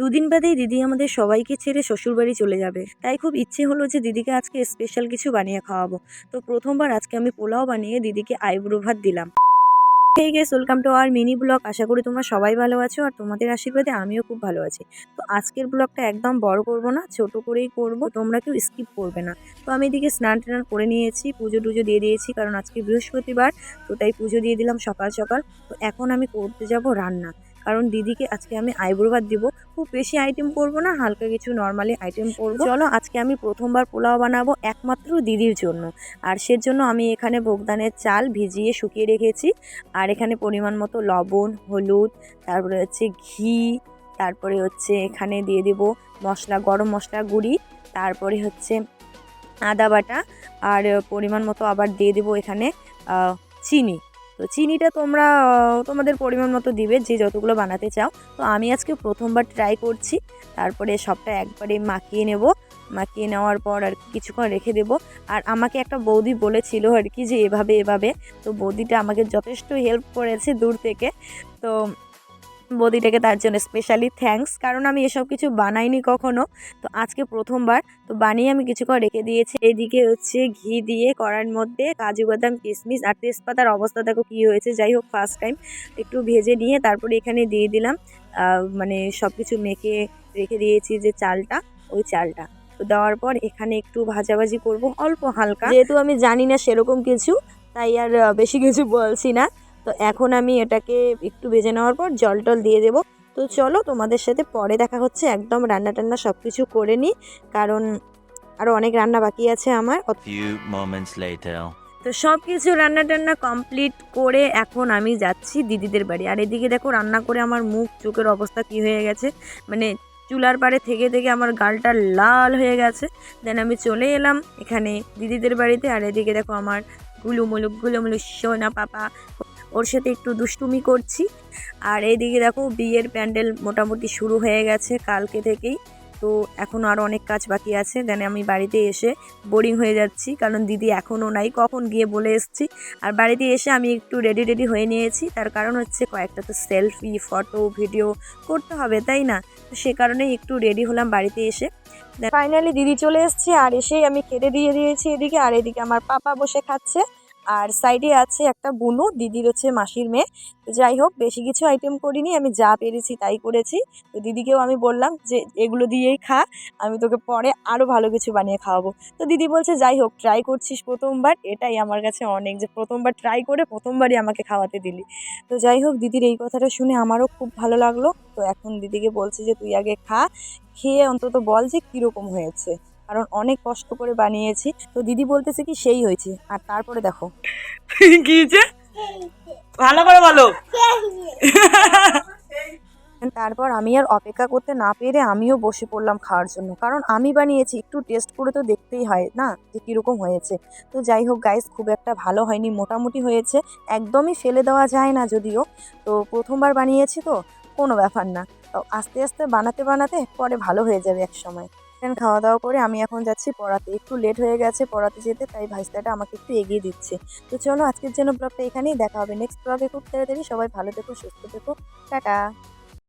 দুদিন বাদেই দিদি আমাদের সবাইকে ছেড়ে শ্বশুরবাড়ি চলে যাবে। তাই খুব ইচ্ছে হলো যে দিদিকে আজকে স্পেশাল কিছু বানিয়ে খাওয়াবো। তো প্রথমবার আজকে আমি পোলাও বানিয়ে দিদিকে আইব্রো ভাত দিলাম। Hey guys welcome to our mini blog আশা করি তোমরা সবাই ভালো আছো আর তোমাদের আশীর্বাদে আমিও খুব ভালো আছি। তো আজকের ব্লগটা একদম বড় করব না, ছোট করেই করব। তোমরা কেউ স্কিপ করবে না। তো আমি এদিকে স্নান টান করে নিয়েছি, পুজো টুজো দিয়ে দিয়েছি, কারণ আজকে বৃহস্পতিবার। তো তাই পুজো দিয়ে দিলাম সকাল সকাল। তো এখন আমি করতে যাব রান্না। কারণ দিদিকে আজকে আমি আইব্রো ভাত দিব। খুব বেশি আইটেম করব না, হালকা কিছু নর্মালি আইটেম করব। চলো আজকে আমি প্রথমবার পোলাও বানাবো একমাত্র দিদির জন্য। আর সেজন্য আমি এখানে ভোগদানের চাল ভিজিয়ে শুকিয়ে রেখেছি। আর এখানে পরিমাণ মতো লবণ, হলুদ, তারপরে হচ্ছে ঘি, তারপরে হচ্ছে এখানে দিয়ে দেব মশলা, গরম মশলা গুঁড়ি, তারপরে হচ্ছে আদা বাটা, আর পরিমাণ মতো আবার দিয়ে দেবো এখানে চিনি। তো চিনিটা তোমরা তোমাদের পরিমাণ মতো দিবে যে যতগুলো বানাতে চাও। তো আমি আজকে প্রথমবার ট্রাই করছি। তারপরে সবটা একবারে মাখিয়ে নেব। মাখিয়ে নেওয়ার পর আর কিছুক্ষণ রেখে দেব। আর আমাকে একটা বৌদি বলেছিল আর কি যে এভাবে এভাবে। তো বৌদিটা আমাকে যথেষ্ট হেল্প করেছে দূর থেকে। তো বৌদিটাকে তার জন্য স্পেশালি থ্যাঙ্কস কারণ আমি এসব কিছু বানাইনি কখনো। তো আজকে প্রথমবার, তো বানিয়ে আমি কিছুক্ষণ রেখে দিয়েছি। এদিকে হচ্ছে ঘি দিয়ে কড়ার মধ্যে কাজু বাদাম, কিশমিশ আর তেজপাতার অবস্থা দেখো কী হয়েছে। যাই হোক ফার্স্ট টাইম একটু ভেজে নিয়ে তারপরে এখানে দিয়ে দিলাম মানে সব কিছু মেখে রেখে দিয়েছি যে চালটা, ওই চালটা। তো দেওয়ার পর এখানে একটু ভাজাভাজি করব, অল্প হালকা। যেহেতু আমি জানি না সেরকম কিছু, তাই আর বেশি কিছু বলছি না। তো এখন আমি এটাকে একটু ভেজে নেওয়ার পর জল টল দিয়ে দেবো। তো চলো তোমাদের সাথে পরে দেখা হচ্ছে একদম রান্না টান্না সব কিছু করে নিই কারণ আরও অনেক রান্না বাকি আছে আমার। তো সব কিছু রান্না টান্না কমপ্লিট করে এখন আমি যাচ্ছি দিদিদের বাড়ি। আর এদিকে দেখো রান্না করে আমার মুখ চোখের অবস্থা কি হয়ে গেছে? মানে চুলার পাড়ে থেকে থেকে আমার গালটা লাল হয়ে গেছে। দেন আমি চলে এলাম এখানে দিদিদের বাড়িতে। আর এদিকে দেখো আমার গুলুমুলুক গুলুমুলুক সোনা পাপা। ওর সাথে একটু দুষ্টুমি করছি। আর এইদিকে দেখো বিয়ের প্যান্ডেল মোটামুটি শুরু হয়ে গেছে কালকে থেকেই। তো এখনও আরও অনেক কাজ বাকি আছে। দেন আমি বাড়িতে এসে বোরিং হয়ে যাচ্ছি। কারণ দিদি এখনও নাই, কখন গিয়ে বলে এসেছি। আর বাড়িতে এসে আমি একটু রেডি রেডি হয়ে নিয়েছি। তার কারণ হচ্ছে কয়েকটা তো সেলফি ফটো ভিডিও করতে হবে, তাই না? তো সে কারণেই একটু রেডি হলাম বাড়িতে এসে। ফাইনালি দিদি চলে এসেছে। আর এসেই আমি খেতে দিয়ে দিয়েছি এদিকে। আর এদিকে আমার পাপা বসে খাচ্ছে। আর সাইডে আছে একটা বুনু, দিদির হচ্ছে মাসির মেয়ে। তো যাই হোক, বেশি কিছু আইটেম করিনি, আমি যা পেরেছি তাই করেছি। তো দিদিকেও আমি বললাম যে, এগুলো দিয়েই খা, আমি তোকে পরে আরও ভালো কিছু বানিয়ে খাওয়াবো। তো দিদি বলছে, যাই হোক ট্রাই করছিস প্রথমবার, এটাই আমার কাছে অনেক যে, প্রথমবার ট্রাই করে প্রথমবারই আমাকে খাওয়াতে দিলি। তো যাই হোক, দিদির এই কথাটা শুনে আমারও খুব ভালো লাগল। তো এখন দিদিকে বলছে যে, তুই আগে খা, খেয়ে অন্তত বল যে, কীরকম হয়েছে? কারণ অনেক কষ্ট করে বানিয়েছি। তো দিদি বলতেছে কি সেই হয়েছে। আর তারপরে দেখো। কি ভালো করে বলো। তারপর আমি আর অপেক্ষা করতে না পেরে আমিও বসে পড়লাম খাওয়ার জন্য। কারণ আমি বানিয়েছি একটু টেস্ট করে তো দেখতেই হয় না যে কীরকম হয়েছে। তো যাই হোক গাইস খুব একটা ভালো হয়নি মোটামুটি হয়েছে। একদমই ফেলে দেওয়া যায় না যদিও। তো প্রথমবার বানিয়েছি তো কোনো ব্যাপার না। তো আস্তে আস্তে বানাতে বানাতে পরে ভালো হয়ে যাবে এক সময়। দেন খাওয়া দাওয়া করে আমি এখন যাচ্ছি পড়াতে। একটু লেট হয়ে গেছে পড়াতে যেতে, তাই ভাইস্তাটা আমাকে একটু এগিয়ে দিচ্ছে। তো চলো আজকের জন্য ব্লগটা এখানেই দেখা হবে। নেক্সট ব্লগে খুব তাড়াতাড়ি সবাই ভালো থেকো, সুস্থ থেকো। টাটা!